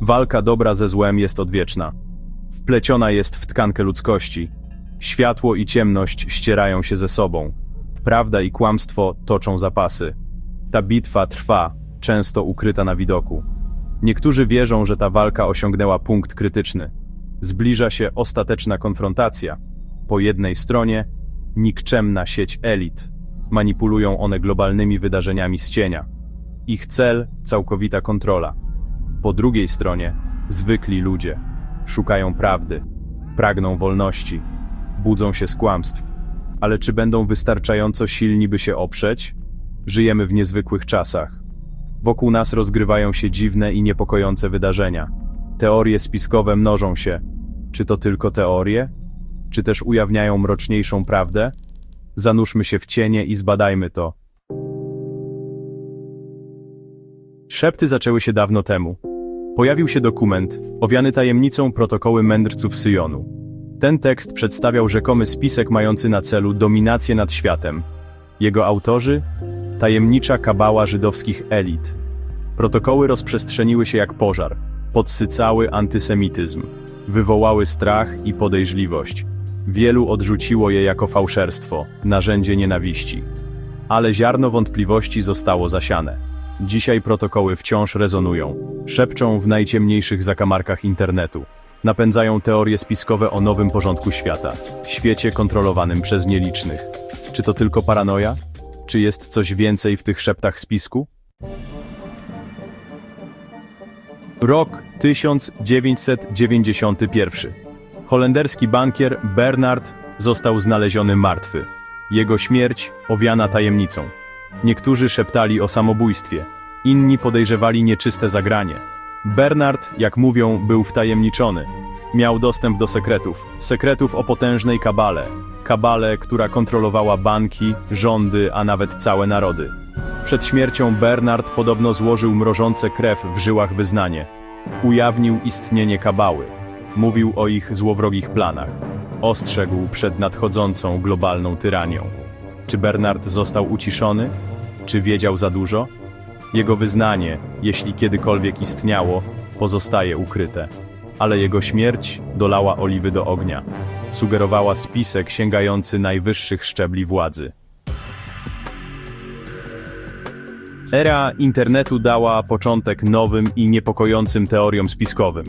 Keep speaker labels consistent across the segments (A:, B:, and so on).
A: Walka dobra ze złem jest odwieczna. Wpleciona jest w tkankę ludzkości. Światło i ciemność ścierają się ze sobą. Prawda i kłamstwo toczą zapasy. Ta bitwa trwa, często ukryta na widoku. Niektórzy wierzą, że ta walka osiągnęła punkt krytyczny. Zbliża się ostateczna konfrontacja. Po jednej stronie nikczemna sieć elit. Manipulują one globalnymi wydarzeniami z cienia. Ich cel całkowita kontrola. Po drugiej stronie zwykli ludzie szukają prawdy, pragną wolności, budzą się z kłamstw. Ale czy będą wystarczająco silni, by się oprzeć? Żyjemy w niezwykłych czasach. Wokół nas rozgrywają się dziwne i niepokojące wydarzenia. Teorie spiskowe mnożą się. Czy to tylko teorie? Czy też ujawniają mroczniejszą prawdę? Zanurzmy się w cienie i zbadajmy to. Szepty zaczęły się dawno temu. Pojawił się dokument, owiany tajemnicą protokoły mędrców Syjonu. Ten tekst przedstawiał rzekomy spisek mający na celu dominację nad światem. Jego autorzy? Tajemnicza kabała żydowskich elit. Protokoły rozprzestrzeniły się jak pożar, podsycały antysemityzm, wywołały strach i podejrzliwość. Wielu odrzuciło je jako fałszerstwo, narzędzie nienawiści. Ale ziarno wątpliwości zostało zasiane. Dzisiaj protokoły wciąż rezonują, szepczą w najciemniejszych zakamarkach internetu. Napędzają teorie spiskowe o nowym porządku świata, świecie kontrolowanym przez nielicznych. Czy to tylko paranoja? Czy jest coś więcej w tych szeptach spisku? Rok 1991. Holenderski bankier Bernard został znaleziony martwy. Jego śmierć owiana tajemnicą. Niektórzy szeptali o samobójstwie, inni podejrzewali nieczyste zagranie. Bernard, jak mówią, był wtajemniczony. Miał dostęp do sekretów, sekretów o potężnej kabale, kabale, która kontrolowała banki, rządy, a nawet całe narody. Przed śmiercią Bernard podobno złożył mrożące krew w żyłach wyznanie. Ujawnił istnienie kabały. Mówił o ich złowrogich planach. Ostrzegł przed nadchodzącą globalną tyranią. Czy Bernard został uciszony? Czy wiedział za dużo? Jego wyznanie, jeśli kiedykolwiek istniało, pozostaje ukryte. Ale jego śmierć dolała oliwy do ognia. Sugerowała spisek sięgający najwyższych szczebli władzy. Era internetu dała początek nowym i niepokojącym teoriom spiskowym.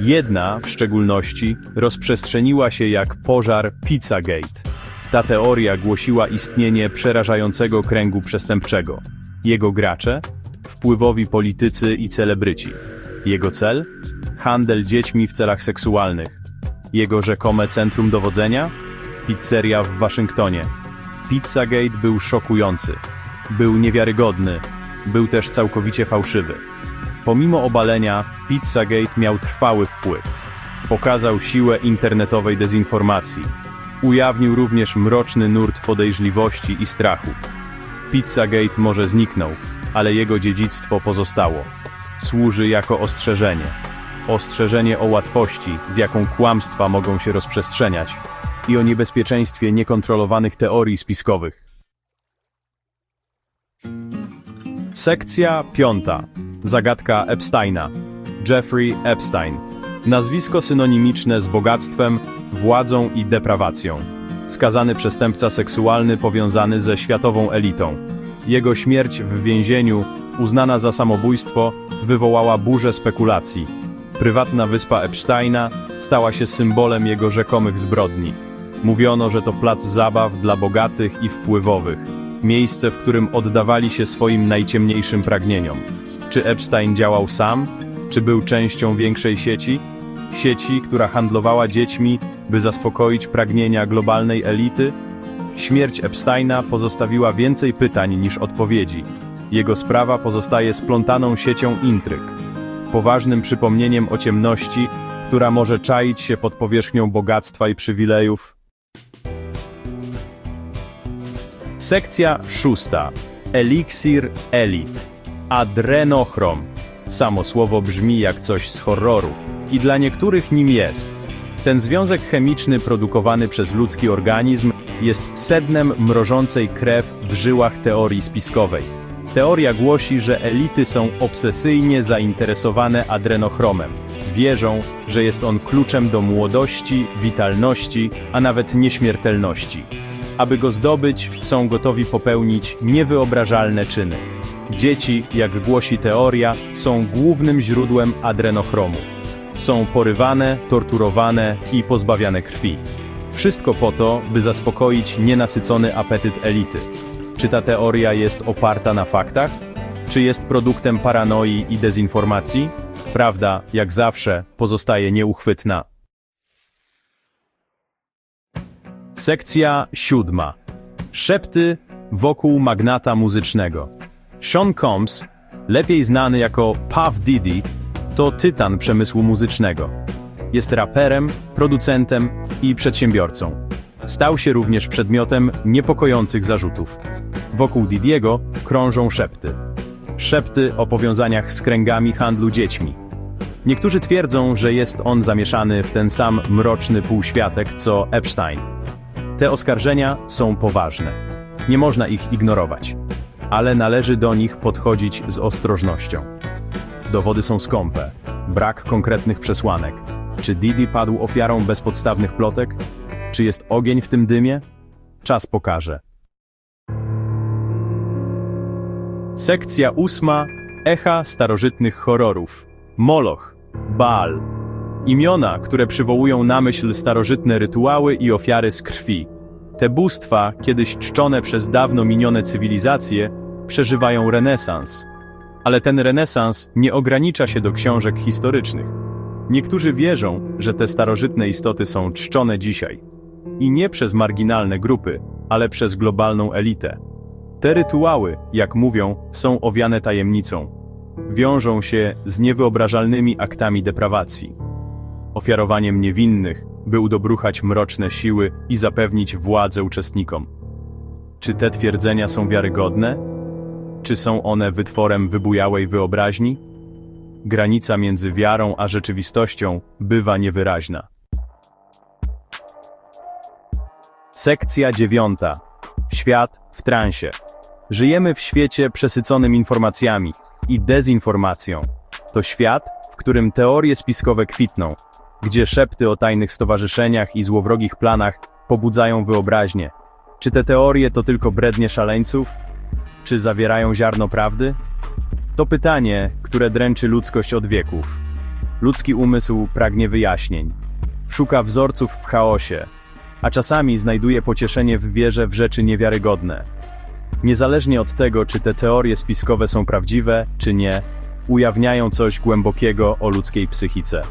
A: Jedna, w szczególności, rozprzestrzeniła się jak pożar Pizzagate. Ta teoria głosiła istnienie przerażającego kręgu przestępczego. Jego gracze? Wpływowi politycy i celebryci. Jego cel? Handel dziećmi w celach seksualnych. Jego rzekome centrum dowodzenia? Pizzeria w Waszyngtonie. Pizzagate był szokujący. Był niewiarygodny. Był też całkowicie fałszywy. Pomimo obalenia, Pizzagate miał trwały wpływ. Pokazał siłę internetowej dezinformacji. Ujawnił również mroczny nurt podejrzliwości i strachu. Pizzagate może zniknął, ale jego dziedzictwo pozostało. Służy jako ostrzeżenie. Ostrzeżenie o łatwości, z jaką kłamstwa mogą się rozprzestrzeniać, i o niebezpieczeństwie niekontrolowanych teorii spiskowych. Sekcja piąta. Zagadka Epsteina. Jeffrey Epstein. Nazwisko synonimiczne z bogactwem, władzą i deprawacją. Skazany przestępca seksualny powiązany ze światową elitą. Jego śmierć w więzieniu, uznana za samobójstwo, wywołała burzę spekulacji. Prywatna wyspa Epsteina stała się symbolem jego rzekomych zbrodni. Mówiono, że to plac zabaw dla bogatych i wpływowych. Miejsce, w którym oddawali się swoim najciemniejszym pragnieniom. Czy Epstein działał sam? Czy był częścią większej sieci? Sieci, która handlowała dziećmi, by zaspokoić pragnienia globalnej elity? Śmierć Epsteina pozostawiła więcej pytań niż odpowiedzi. Jego sprawa pozostaje splątaną siecią intryg. Poważnym przypomnieniem o ciemności, która może czaić się pod powierzchnią bogactwa i przywilejów. Sekcja szósta. Eliksir Elit. Adrenochrom. Samo słowo brzmi jak coś z horroru. I dla niektórych nim jest. Ten związek chemiczny produkowany przez ludzki organizm jest sednem mrożącej krew w żyłach teorii spiskowej. Teoria głosi, że elity są obsesyjnie zainteresowane adrenochromem. Wierzą, że jest on kluczem do młodości, witalności, a nawet nieśmiertelności. Aby go zdobyć, są gotowi popełnić niewyobrażalne czyny. Dzieci, jak głosi teoria, są głównym źródłem adrenochromu. Są porywane, torturowane i pozbawiane krwi. Wszystko po to, by zaspokoić nienasycony apetyt elity. Czy ta teoria jest oparta na faktach? Czy jest produktem paranoi i dezinformacji? Prawda, jak zawsze, pozostaje nieuchwytna. Sekcja siódma. Szepty wokół magnata muzycznego. Sean Combs, lepiej znany jako Puff Diddy, to tytan przemysłu muzycznego. Jest raperem, producentem i przedsiębiorcą. Stał się również przedmiotem niepokojących zarzutów. Wokół Didiego krążą szepty. Szepty o powiązaniach z kręgami handlu dziećmi. Niektórzy twierdzą, że jest on zamieszany w ten sam mroczny półświatek co Epstein. Te oskarżenia są poważne. Nie można ich ignorować, ale należy do nich podchodzić z ostrożnością. Dowody są skąpe, brak konkretnych przesłanek. Czy Didi padł ofiarą bezpodstawnych plotek? Czy jest ogień w tym dymie? Czas pokaże. Sekcja ósma. Echa starożytnych horrorów. Moloch, Baal. Imiona, które przywołują na myśl starożytne rytuały i ofiary z krwi. Te bóstwa, kiedyś czczone przez dawno minione cywilizacje, przeżywają renesans. Ale ten renesans nie ogranicza się do książek historycznych. Niektórzy wierzą, że te starożytne istoty są czczone dzisiaj. I nie przez marginalne grupy, ale przez globalną elitę. Te rytuały, jak mówią, są owiane tajemnicą. Wiążą się z niewyobrażalnymi aktami deprawacji. Ofiarowaniem niewinnych, by udobruchać mroczne siły i zapewnić władzę uczestnikom. Czy te twierdzenia są wiarygodne? Czy są one wytworem wybujałej wyobraźni? Granica między wiarą a rzeczywistością bywa niewyraźna. Sekcja dziewiąta. Świat w transie. Żyjemy w świecie przesyconym informacjami i dezinformacją. To świat, w którym teorie spiskowe kwitną, gdzie szepty o tajnych stowarzyszeniach i złowrogich planach pobudzają wyobraźnię. Czy te teorie to tylko brednie szaleńców? Czy zawierają ziarno prawdy? To pytanie, które dręczy ludzkość od wieków. Ludzki umysł pragnie wyjaśnień. Szuka wzorców w chaosie, a czasami znajduje pocieszenie w wierze w rzeczy niewiarygodne. Niezależnie od tego, czy te teorie spiskowe są prawdziwe, czy nie, ujawniają coś głębokiego o ludzkiej psychice.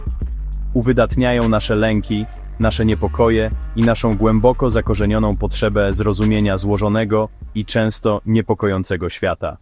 A: Uwydatniają nasze lęki, nasze niepokoje i naszą głęboko zakorzenioną potrzebę zrozumienia złożonego i często niepokojącego świata.